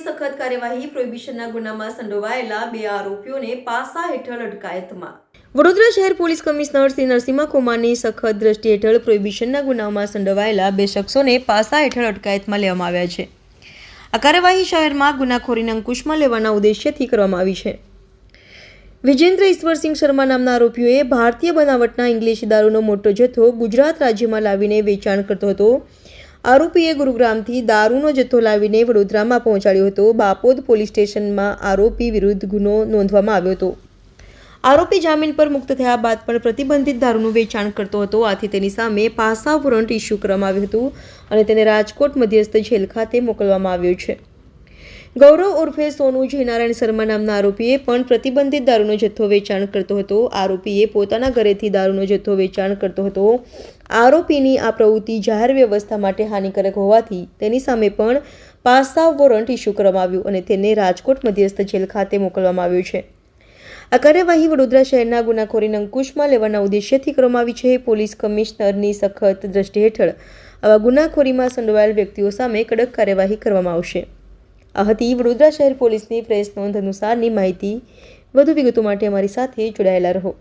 કાર્યવાહી પ્રોહિબિશનના ગુનામાં સંડોવાયેલા બે આરોપીઓને પાસા હેઠળ અટકાયતમાં. વડોદરા શહેર પોલીસ કમિશનર શ્રી નરસિંહ કુમારની સખત દ્રષ્ટિ હેઠળ પ્રોહિબિશનના ગુનામાં સંડોવાયેલા બે શખ્સોને પાસા હેઠળ અટકાયતમાં લેવામાં આવ્યા છે. આ કાર્યવાહી શહેરમાં ગુનાખોરીને અંકુશમાં લેવાના ઉદ્દેશ્યથી કરવામાં આવી છે. વિજેન્દ્ર ઈશ્વરસિંહ શર્મા નામના આરોપીઓએ ભારતીય બનાવટના ઇંગ્લિશ દારૂનો મોટો જથ્થો ગુજરાત રાજ્યમાં લાવીને વેચાણ કરતો હતો. આરોપીએ ગુરુગ્રામથી દારૂનો જથ્થો લાવીને વડોદરામાં પહોંચાડ્યો હતો. બાપોદ પોલીસ સ્ટેશનમાં આરોપી વિરુદ્ધ ગુનો નોંધવામાં આવ્યો હતો. આરોપી જામીન પર મુક્ત થયા બાદ પણ પ્રતિબંધિત દારૂનું વેચાણ કરતો હતો. આથી તેની સામે પાસા વોરંટ ઇસ્યુ કરવામાં આવ્યું હતું અને તેને રાજકોટ મધ્યસ્થ જેલ ખાતે મોકલવામાં આવ્યો છે. ગૌરવ ઉર્ફે સોનુ જયનારાયણ શર્મા નામના આરોપીએ પણ પ્રતિબંધિત દારૂનો જથ્થો વેચાણ કરતો હતો. આરોપીએ પોતાના ઘરેથી દારૂનો જથ્થો વેચાણ કરતો હતો. આરોપીની આ પ્રવૃત્તિ જાહેર વ્યવસ્થા માટે હાનિકારક હોવાથી તેની સામે પણ પાસા વોરંટ ઇસ્યુ કરવામાં આવ્યું અને તેને રાજકોટ મધ્યસ્થ જેલ ખાતે મોકલવામાં આવ્યું છે. આ કાર્યવાહી વડોદરા શહેરના ગુનાખોરીને અંકુશમાં લેવાના ઉદ્દેશ્યથી કરવામાં આવી છે. પોલીસ કમિશનરની સખત દ્રષ્ટિ હેઠળ આવા ગુનાખોરીમાં સંડોવાયેલ વ્યક્તિઓ સામે કડક કાર્યવાહી કરવામાં આવશે. આ હતી વડોદરા શહેર પોલીસની પ્રેસ નોંધ અનુસારની માહિતી વધુ વિગતો માટે અમારી સાથે જોડાયેલા રહો.